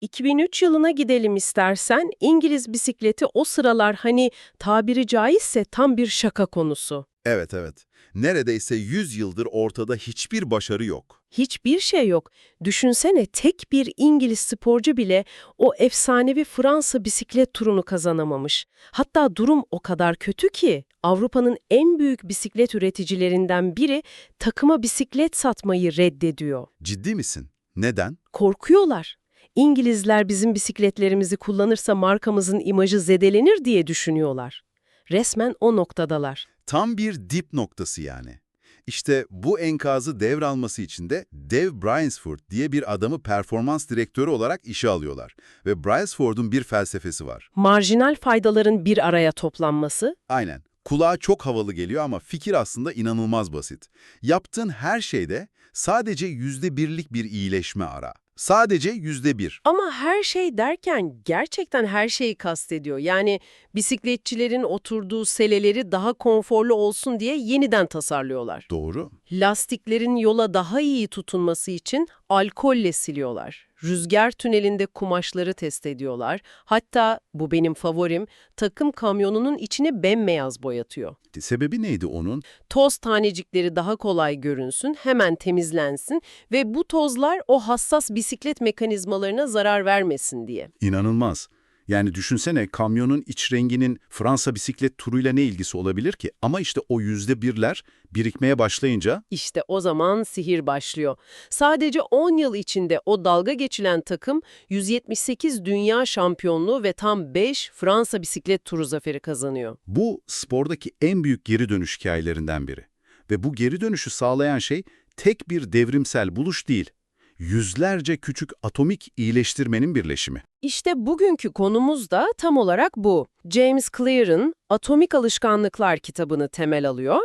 2003 yılına gidelim istersen. İngiliz bisikleti o sıralar hani tabiri caizse tam bir şaka konusu. Evet evet. Neredeyse 100 yıldır ortada hiçbir başarı yok. Hiçbir şey yok. Düşünsene tek bir İngiliz sporcu bile o efsanevi Fransa bisiklet turunu kazanamamış. Hatta durum o kadar kötü ki Avrupa'nın en büyük bisiklet üreticilerinden biri takıma bisiklet satmayı reddediyor. Ciddi misin? Neden? Korkuyorlar. İngilizler bizim bisikletlerimizi kullanırsa markamızın imajı zedelenir diye düşünüyorlar. Resmen o noktadalar. Tam bir dip noktası yani. İşte bu enkazı devralması için de Dave Brailsford diye bir adamı performans direktörü olarak işe alıyorlar. Ve Brailsford'un bir felsefesi var. Marjinal faydaların bir araya toplanması, Aynen. Kulağa çok havalı geliyor ama fikir aslında inanılmaz basit. Yaptığın her şeyde sadece yüzde birlik bir iyileşme ara. Sadece yüzde bir. Ama her şey derken gerçekten her şeyi kastediyor. Yani bisikletçilerin oturduğu seleleri daha konforlu olsun diye yeniden tasarlıyorlar. Doğru. Lastiklerin yola daha iyi tutunması için alkolle siliyorlar. Rüzgar tünelinde kumaşları test ediyorlar. Hatta bu benim favorim takım kamyonunun içini bembeyaz boyatıyor. Sebebi neydi onun? Toz tanecikleri daha kolay görünsün, hemen temizlensin ve bu tozlar o hassas bisiklet mekanizmalarına zarar vermesin diye. İnanılmaz. Yani düşünsene kamyonun iç renginin Fransa bisiklet turuyla ne ilgisi olabilir ki? Ama işte o yüzde birler birikmeye başlayınca İşte o zaman sihir başlıyor. Sadece 10 yıl içinde o dalga geçilen takım 178 dünya şampiyonluğu ve tam 5 Fransa bisiklet turu zaferi kazanıyor. bu spordaki en büyük geri dönüş hikayelerinden biri. Ve bu geri dönüşü sağlayan şey tek bir devrimsel buluş değil. Yüzlerce küçük atomik iyileştirmenin birleşimi. İşte bugünkü konumuz da tam olarak bu. James Clear'ın Atomik Alışkanlıklar kitabını temel alıyor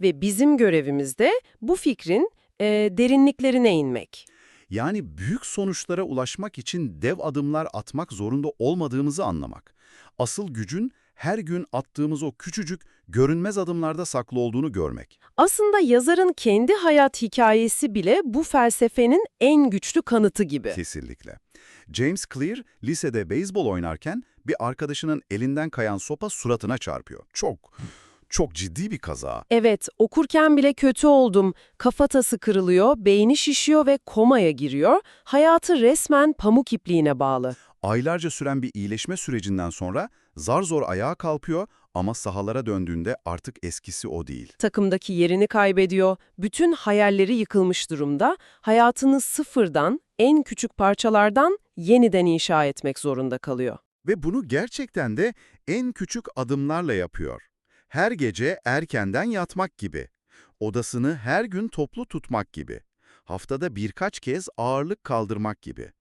ve bizim görevimiz de bu fikrin e, derinliklerine inmek. Yani büyük sonuçlara ulaşmak için dev adımlar atmak zorunda olmadığımızı anlamak. Asıl gücün her gün attığımız o küçücük, görünmez adımlarda saklı olduğunu görmek. Aslında yazarın kendi hayat hikayesi bile bu felsefenin en güçlü kanıtı gibi. Kesinlikle. James Clear lisede beyzbol oynarken bir arkadaşının elinden kayan sopa suratına çarpıyor. Çok, çok ciddi bir kaza. Evet, okurken bile kötü oldum. Kafatası kırılıyor, beyni şişiyor ve komaya giriyor. Hayatı resmen pamuk ipliğine bağlı. Aylarca süren bir iyileşme sürecinden sonra zar zor ayağa kalkıyor ama sahalara döndüğünde artık eskisi o değil. Takımdaki yerini kaybediyor, bütün hayalleri yıkılmış durumda. Hayatını sıfırdan, en küçük parçalardan yeniden inşa etmek zorunda kalıyor. Ve bunu gerçekten de en küçük adımlarla yapıyor. Her gece erkenden yatmak gibi. Odasını her gün toplu tutmak gibi. Haftada birkaç kez ağırlık kaldırmak gibi.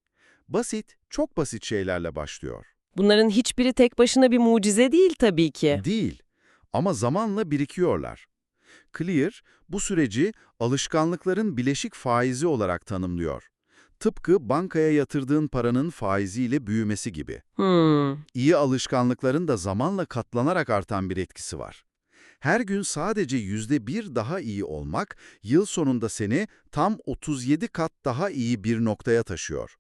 Basit, çok basit şeylerle başlıyor. Bunların hiçbiri tek başına bir mucize değil tabii ki. Değil ama zamanla birikiyorlar. Clear bu süreci alışkanlıkların bileşik faizi olarak tanımlıyor. Tıpkı bankaya yatırdığın paranın faiziyle büyümesi gibi. Hmm. İyi alışkanlıkların da zamanla katlanarak artan bir etkisi var. Her gün sadece yüzde bir daha iyi olmak, yıl sonunda seni tam 37 kat daha iyi bir noktaya taşıyor.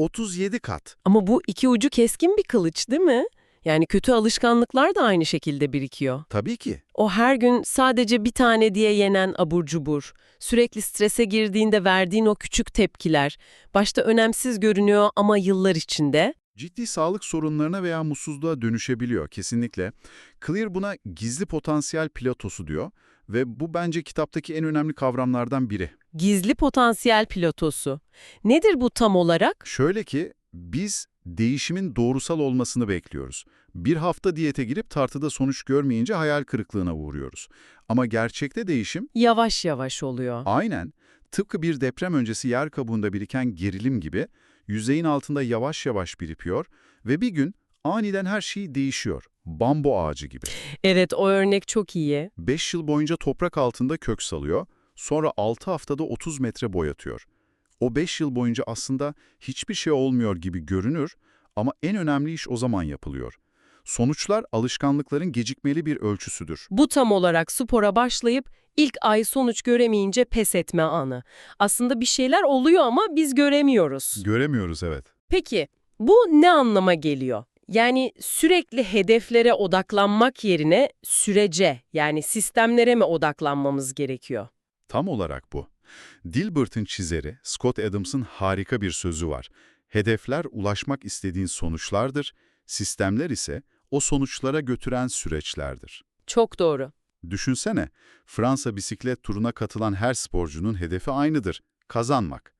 37 kat. Ama bu iki ucu keskin bir kılıç değil mi? Yani kötü alışkanlıklar da aynı şekilde birikiyor. Tabii ki. O her gün sadece bir tane diye yenen abur cubur, sürekli strese girdiğinde verdiğin o küçük tepkiler, başta önemsiz görünüyor ama yıllar içinde Ciddi sağlık sorunlarına veya mutsuzluğa dönüşebiliyor kesinlikle. Clear buna gizli potansiyel platosu diyor ve bu bence kitaptaki en önemli kavramlardan biri. gizli potansiyel pilotosu. Nedir bu tam olarak? Şöyle ki biz değişimin doğrusal olmasını bekliyoruz. Bir hafta diyete girip tartıda sonuç görmeyince hayal kırıklığına uğruyoruz. Ama gerçekte değişim Yavaş yavaş oluyor. aynen tıpkı bir deprem öncesi yer kabuğunda biriken gerilim gibi yüzeyin altında yavaş yavaş birikiyor ve bir gün aniden her şey değişiyor. Bambu ağacı gibi. Evet o örnek çok iyi. 5 yıl boyunca toprak altında kök salıyor, sonra 6 haftada 30 metre boy atıyor. O 5 yıl boyunca aslında hiçbir şey olmuyor gibi görünür ama en önemli iş o zaman yapılıyor. Sonuçlar alışkanlıkların gecikmeli bir ölçüsüdür. Bu tam olarak spora başlayıp ilk ay sonuç göremeyince pes etme anı. Aslında bir şeyler oluyor ama biz göremiyoruz. Göremiyoruz evet. Peki, Bu ne anlama geliyor? Yani sürekli hedeflere odaklanmak yerine sürece yani sistemlere mi odaklanmamız gerekiyor? Tam olarak bu. Dilbert'ın çizeri Scott Adams'ın harika bir sözü var. Hedefler ulaşmak istediğin sonuçlardır, sistemler ise o sonuçlara götüren süreçlerdir. Çok doğru. Düşünsene, Fransa bisiklet turuna katılan her sporcunun hedefi aynıdır, kazanmak.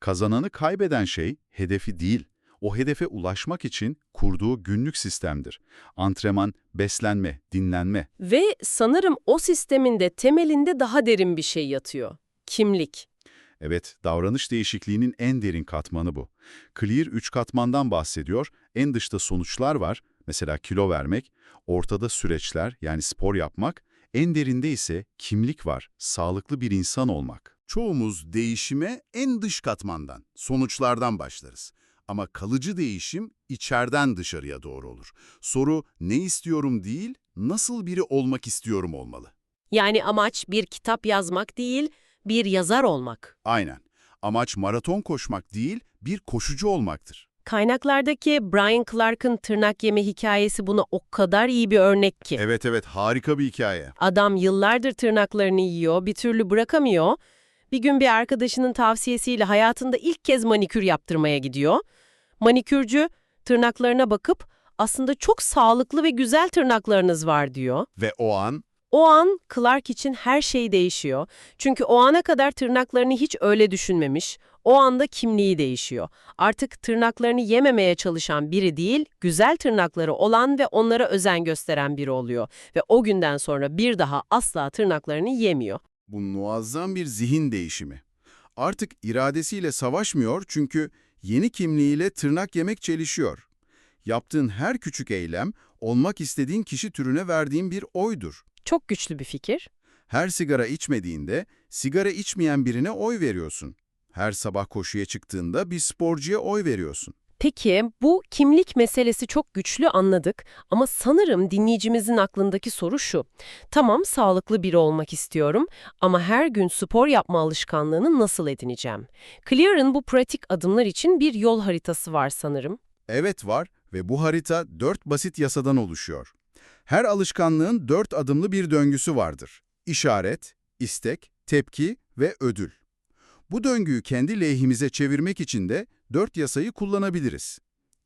Kazananı kaybeden şey hedefi değil, o hedefe ulaşmak için kurduğu günlük sistemdir. Antrenman, beslenme, dinlenme. Ve sanırım o sistemin de temelinde daha derin bir şey yatıyor. Kimlik. Evet, davranış değişikliğinin en derin katmanı bu. Clear üç katmandan bahsediyor, en dışta sonuçlar var, mesela kilo vermek, ortada süreçler yani spor yapmak, en derinde ise kimlik var, sağlıklı bir insan olmak. Çoğumuz değişime en dış katmandan, sonuçlardan başlarız. Ama kalıcı değişim içeriden dışarıya doğru olur. Soru ne istiyorum değil, nasıl biri olmak istiyorum olmalı. Yani amaç bir kitap yazmak değil, bir yazar olmak. Aynen. Amaç maraton koşmak değil, bir koşucu olmaktır. Kaynaklardaki Brian Clark'ın tırnak yeme hikayesi buna o kadar iyi bir örnek ki. Evet evet harika bir hikaye. Adam yıllardır tırnaklarını yiyor, bir türlü bırakamıyor. Bir gün bir arkadaşının tavsiyesiyle hayatında ilk kez manikür yaptırmaya gidiyor. Manikürcü tırnaklarına bakıp aslında çok sağlıklı ve güzel tırnaklarınız var diyor. Ve o an O an Clark için her şey değişiyor. Çünkü o ana kadar tırnaklarını hiç öyle düşünmemiş. O anda kimliği değişiyor. Artık tırnaklarını yememeye çalışan biri değil, güzel tırnakları olan ve onlara özen gösteren biri oluyor. Ve o günden sonra bir daha asla tırnaklarını yemiyor. bu muazzam bir zihin değişimi. Artık iradesiyle savaşmıyor çünkü yeni kimliğiyle tırnak yemek çelişiyor. Yaptığın her küçük eylem, olmak istediğin kişi türüne verdiğin bir oydur. Çok güçlü bir fikir. Her sigara içmediğinde, sigara içmeyen birine oy veriyorsun. Her sabah koşuya çıktığında bir sporcuya oy veriyorsun. Peki bu kimlik meselesi çok güçlü anladık ama sanırım dinleyicimizin aklındaki soru şu. Tamam sağlıklı biri olmak istiyorum ama her gün spor yapma alışkanlığını nasıl edineceğim? Clear'ın bu pratik adımlar için bir yol haritası var sanırım. Evet var ve bu harita dört basit yasadan oluşuyor. Her alışkanlığın dört adımlı bir döngüsü vardır. İşaret, istek, tepki ve ödül. Bu döngüyü kendi lehimize çevirmek için de dört yasayı kullanabiliriz.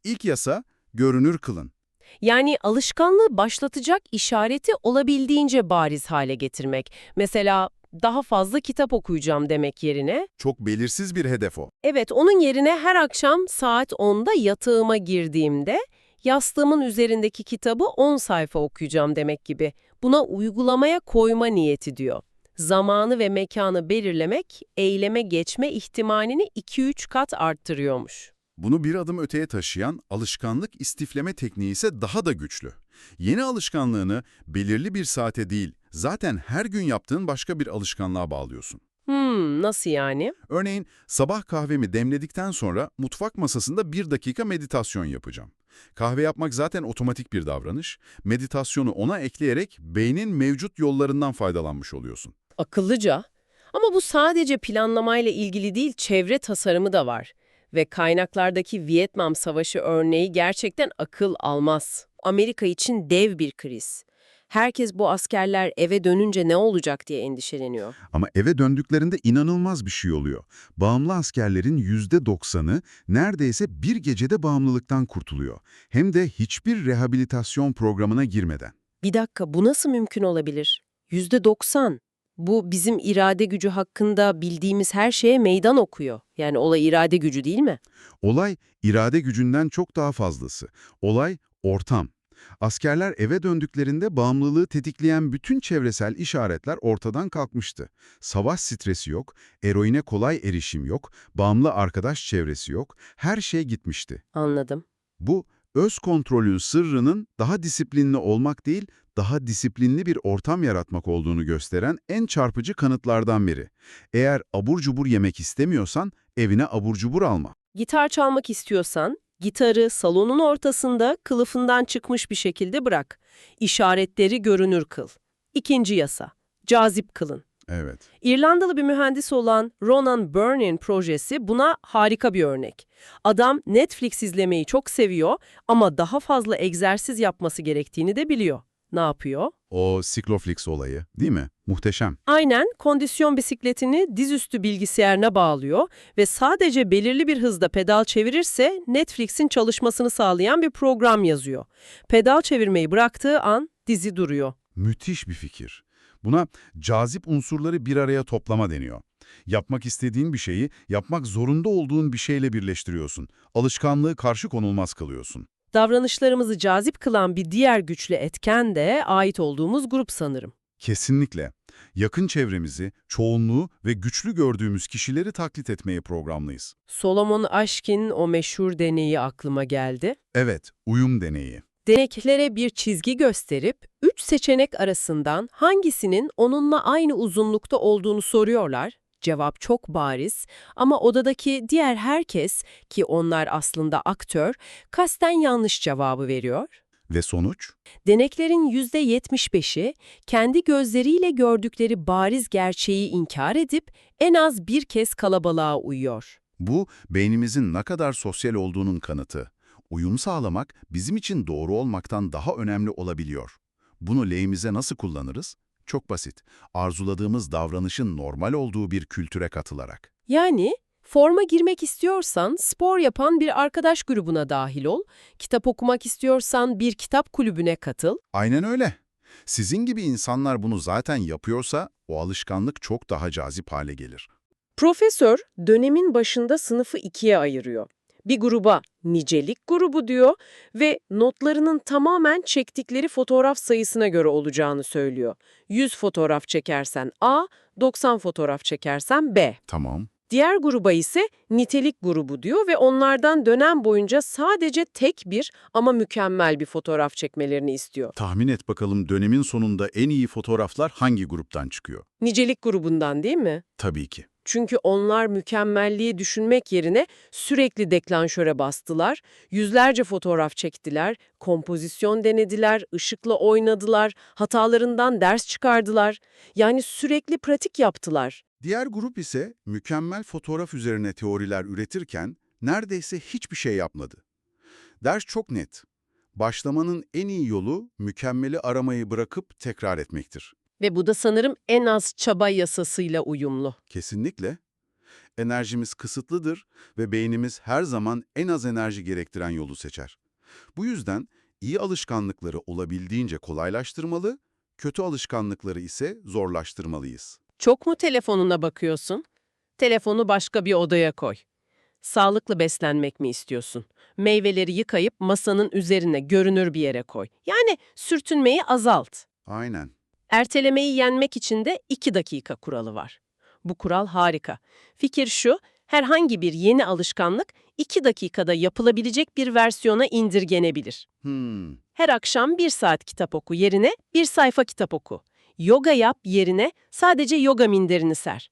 İlk yasa, görünür kılın. Yani alışkanlığı başlatacak işareti olabildiğince bariz hale getirmek. Mesela daha fazla kitap okuyacağım demek yerine Çok belirsiz bir hedef o. Evet, onun yerine her akşam saat 10'da yatağıma girdiğimde yastığımın üzerindeki kitabı 10 sayfa okuyacağım demek gibi. Buna uygulamaya koyma niyeti diyor. Zamanı ve mekanı belirlemek, eyleme geçme ihtimalini 2-3 kat arttırıyormuş. Bunu bir adım öteye taşıyan alışkanlık istifleme tekniği ise daha da güçlü. Yeni alışkanlığını belirli bir saate değil, zaten her gün yaptığın başka bir alışkanlığa bağlıyorsun. Hmm, nasıl yani? Örneğin sabah kahvemi demledikten sonra mutfak masasında bir dakika meditasyon yapacağım. Kahve yapmak zaten otomatik bir davranış. Meditasyonu ona ekleyerek beynin mevcut yollarından faydalanmış oluyorsun. Akıllıca. Ama bu sadece planlamayla ilgili değil, çevre tasarımı da var. Ve kaynaklardaki Vietnam Savaşı örneği gerçekten akıl almaz. Amerika için dev bir kriz. Herkes bu askerler eve dönünce ne olacak diye endişeleniyor. Ama eve döndüklerinde inanılmaz bir şey oluyor. Bağımlı askerlerin %90'ı neredeyse bir gecede bağımlılıktan kurtuluyor. Hem de hiçbir rehabilitasyon programına girmeden. Bir dakika, bu nasıl mümkün olabilir? Yüzde doksan. Bu bizim irade gücü hakkında bildiğimiz her şeye meydan okuyor. Yani olay irade gücü değil mi? Olay irade gücünden çok daha fazlası. Olay ortam. Askerler eve döndüklerinde bağımlılığı tetikleyen bütün çevresel işaretler ortadan kalkmıştı. Savaş stresi yok, eroine kolay erişim yok, bağımlı arkadaş çevresi yok, her şey gitmişti. Anladım. Bu, öz kontrolün sırrının daha disiplinli olmak değil, daha disiplinli bir ortam yaratmak olduğunu gösteren en çarpıcı kanıtlardan biri. Eğer abur cubur yemek istemiyorsan, evine abur cubur alma. Gitar çalmak istiyorsan, gitarı salonun ortasında kılıfından çıkmış bir şekilde bırak. İşaretleri görünür kıl. İkinci yasa, cazip kılın. Evet. İrlandalı bir mühendis olan Ronan Byrne'in projesi buna harika bir örnek. Adam Netflix izlemeyi çok seviyor ama daha fazla egzersiz yapması gerektiğini de biliyor. Ne yapıyor? O Cycloflix olayı değil mi? Muhteşem. Aynen kondisyon bisikletini dizüstü bilgisayarına bağlıyor ve sadece belirli bir hızda pedal çevirirse Netflix'in çalışmasını sağlayan bir program yazıyor. Pedal çevirmeyi bıraktığı an dizi duruyor. Müthiş bir fikir. Buna cazip unsurları bir araya toplama deniyor. Yapmak istediğin bir şeyi, yapmak zorunda olduğun bir şeyle birleştiriyorsun. Alışkanlığı karşı konulmaz kılıyorsun. Davranışlarımızı cazip kılan bir diğer güçlü etken de ait olduğumuz grup sanırım. Kesinlikle. Yakın çevremizi, çoğunluğu ve güçlü gördüğümüz kişileri taklit etmeye programlıyız. Solomon Aşk'in o meşhur deneyi aklıma geldi. Evet, uyum deneyi. Deneklere bir çizgi gösterip üç seçenek arasından hangisinin onunla aynı uzunlukta olduğunu soruyorlar. Cevap çok bariz ama odadaki diğer herkes ki onlar aslında aktör kasten yanlış cevabı veriyor. Ve sonuç? Deneklerin %75'i kendi gözleriyle gördükleri bariz gerçeği inkar edip en az bir kez kalabalığa uyuyor. Bu, beynimizin ne kadar sosyal olduğunun kanıtı. Uyum sağlamak bizim için doğru olmaktan daha önemli olabiliyor. Bunu lehimize nasıl kullanırız? Çok basit. Arzuladığımız davranışın normal olduğu bir kültüre katılarak. Yani forma girmek istiyorsan spor yapan bir arkadaş grubuna dahil ol, kitap okumak istiyorsan bir kitap kulübüne katıl, Aynen öyle. Sizin gibi insanlar bunu zaten yapıyorsa o alışkanlık çok daha cazip hale gelir. Profesör dönemin başında sınıfı ikiye ayırıyor. Bir gruba nicelik grubu diyor ve notlarının tamamen çektikleri fotoğraf sayısına göre olacağını söylüyor. 100 fotoğraf çekersen A, 90 fotoğraf çekersen B. Tamam. Diğer gruba ise nitelik grubu diyor ve onlardan dönem boyunca sadece tek bir ama mükemmel bir fotoğraf çekmelerini istiyor. Tahmin et bakalım dönemin sonunda en iyi fotoğraflar hangi gruptan çıkıyor? Nicelik grubundan değil mi? Tabii ki. Çünkü onlar mükemmelliği düşünmek yerine sürekli deklanşöre bastılar, yüzlerce fotoğraf çektiler, kompozisyon denediler, ışıkla oynadılar, hatalarından ders çıkardılar. Yani sürekli pratik yaptılar. Diğer grup ise mükemmel fotoğraf üzerine teoriler üretirken neredeyse hiçbir şey yapmadı. Ders çok net. Başlamanın en iyi yolu mükemmeli aramayı bırakıp tekrar etmektir. Ve bu da sanırım en az çaba yasasıyla uyumlu. Kesinlikle. Enerjimiz kısıtlıdır ve beynimiz her zaman en az enerji gerektiren yolu seçer. Bu yüzden iyi alışkanlıkları olabildiğince kolaylaştırmalı, kötü alışkanlıkları ise zorlaştırmalıyız. Çok mu telefonuna bakıyorsun? Telefonu başka bir odaya koy. Sağlıklı beslenmek mi istiyorsun? Meyveleri yıkayıp masanın üzerine görünür bir yere koy. Yani sürtünmeyi azalt. Aynen. Ertelemeyi yenmek için de 2 dakika kuralı var. Bu kural harika. Fikir şu, herhangi bir yeni alışkanlık 2 dakikada yapılabilecek bir versiyona indirgenebilir. Hmm. Her akşam bir saat kitap oku yerine bir sayfa kitap oku. Yoga yap yerine sadece yoga minderini ser.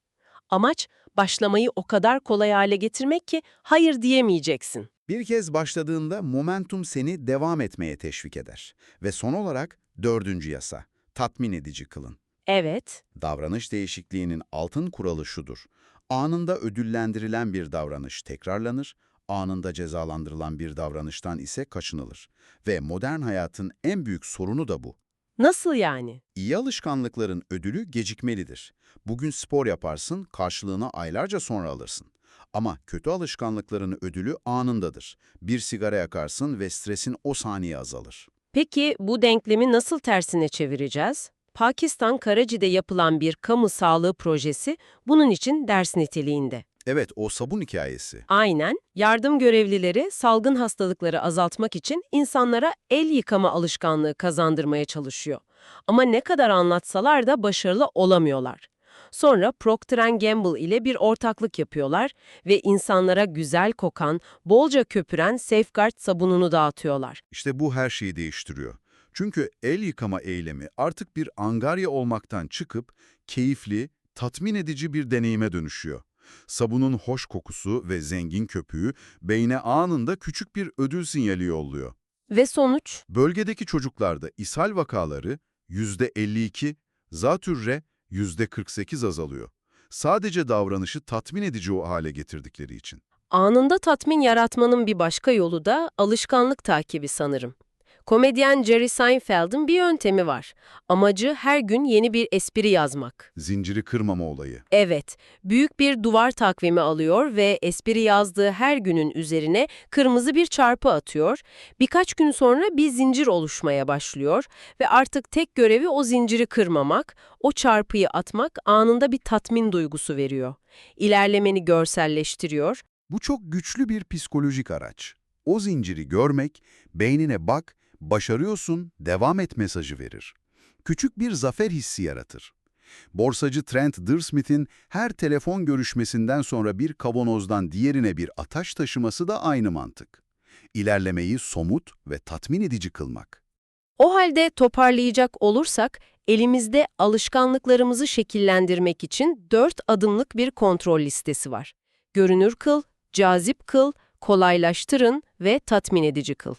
Amaç başlamayı o kadar kolay hale getirmek ki hayır diyemeyeceksin. Bir kez başladığında momentum seni devam etmeye teşvik eder. Ve son olarak dördüncü yasa, tatmin edici kılın. Evet, Davranış değişikliğinin altın kuralı şudur. Anında ödüllendirilen bir davranış tekrarlanır, anında cezalandırılan bir davranıştan ise kaçınılır. Ve modern hayatın en büyük sorunu da bu. nasıl yani? İyi alışkanlıkların ödülü gecikmelidir. Bugün spor yaparsın, karşılığını aylarca sonra alırsın. Ama kötü alışkanlıkların ödülü anındadır. Bir sigara yakarsın ve stresin o saniye azalır. Peki bu denklemi nasıl tersine çevireceğiz? Pakistan Karaci'de yapılan bir kamu sağlığı projesi bunun için ders niteliğinde. Evet, o sabun hikayesi. Aynen, yardım görevlileri salgın hastalıkları azaltmak için insanlara el yıkama alışkanlığı kazandırmaya çalışıyor. Ama ne kadar anlatsalar da başarılı olamıyorlar. Sonra Procter Gamble ile bir ortaklık yapıyorlar ve insanlara güzel kokan, bolca köpüren Safeguard sabununu dağıtıyorlar. İşte bu her şeyi değiştiriyor. Çünkü el yıkama eylemi artık bir angarya olmaktan çıkıp keyifli, tatmin edici bir deneyime dönüşüyor. Sabunun hoş kokusu ve zengin köpüğü beyne anında küçük bir ödül sinyali yolluyor. Ve sonuç? Bölgedeki çocuklarda ishal vakaları %52, zatürre %48 azalıyor. Sadece davranışı tatmin edici o hale getirdikleri için. Anında tatmin yaratmanın bir başka yolu da alışkanlık takibi sanırım. Komedyen Jerry Seinfeld'in bir yöntemi var. Amacı her gün yeni bir espri yazmak. Zinciri kırmama olayı. Evet, büyük bir duvar takvimi alıyor ve espri yazdığı her günün üzerine kırmızı bir çarpı atıyor. Birkaç gün sonra bir zincir oluşmaya başlıyor ve artık tek görevi o zinciri kırmamak, o çarpıyı atmak anında bir tatmin duygusu veriyor. İlerlemeni görselleştiriyor, Bu çok güçlü bir psikolojik araç. O zinciri görmek, beynine bak, başarıyorsun, devam et mesajı verir. Küçük bir zafer hissi yaratır. Borsacı Trent Dersmith'in her telefon görüşmesinden sonra bir kavanozdan diğerine bir ataş taşıması da aynı mantık. İlerlemeyi somut ve tatmin edici kılmak. O halde toparlayacak olursak, elimizde alışkanlıklarımızı şekillendirmek için dört adımlık bir kontrol listesi var. Görünür kıl, cazip kıl, kolaylaştırın ve tatmin edici kıl.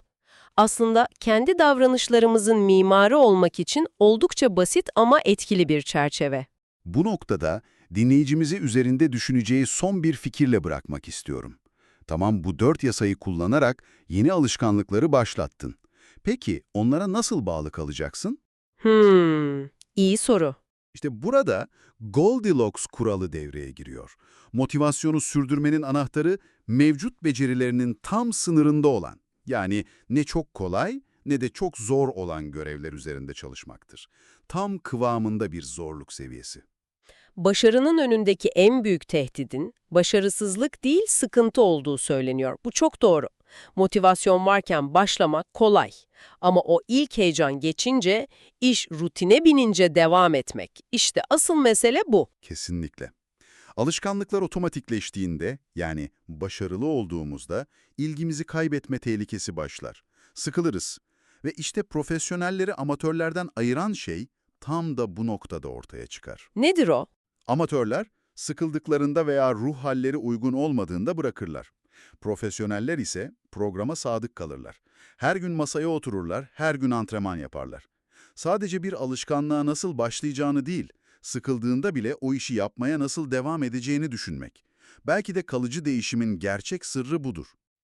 Aslında kendi davranışlarımızın mimarı olmak için oldukça basit ama etkili bir çerçeve. Bu noktada dinleyicimizi üzerinde düşüneceği son bir fikirle bırakmak istiyorum. Tamam bu dört yasayı kullanarak yeni alışkanlıkları başlattın. Peki onlara nasıl bağlı kalacaksın? Hmm, iyi soru. İşte burada Goldilocks kuralı devreye giriyor. Motivasyonu sürdürmenin anahtarı mevcut becerilerinin tam sınırında olan, yani ne çok kolay ne de çok zor olan görevler üzerinde çalışmaktır. Tam kıvamında bir zorluk seviyesi. Başarının önündeki en büyük tehdidin başarısızlık değil sıkıntı olduğu söyleniyor. Bu çok doğru. Motivasyon varken başlamak kolay. Ama o ilk heyecan geçince, iş rutine binince devam etmek. İşte asıl mesele bu. Kesinlikle. Alışkanlıklar otomatikleştiğinde, yani başarılı olduğumuzda ilgimizi kaybetme tehlikesi başlar. Sıkılırız. Ve işte profesyonelleri amatörlerden ayıran şey tam da bu noktada ortaya çıkar. Nedir o? Amatörler, sıkıldıklarında veya ruh halleri uygun olmadığında bırakırlar. Profesyoneller ise programa sadık kalırlar. Her gün masaya otururlar, her gün antrenman yaparlar. Sadece bir alışkanlığa nasıl başlayacağını değil, sıkıldığında bile o işi yapmaya nasıl devam edeceğini düşünmek. Belki de kalıcı değişimin gerçek sırrı budur.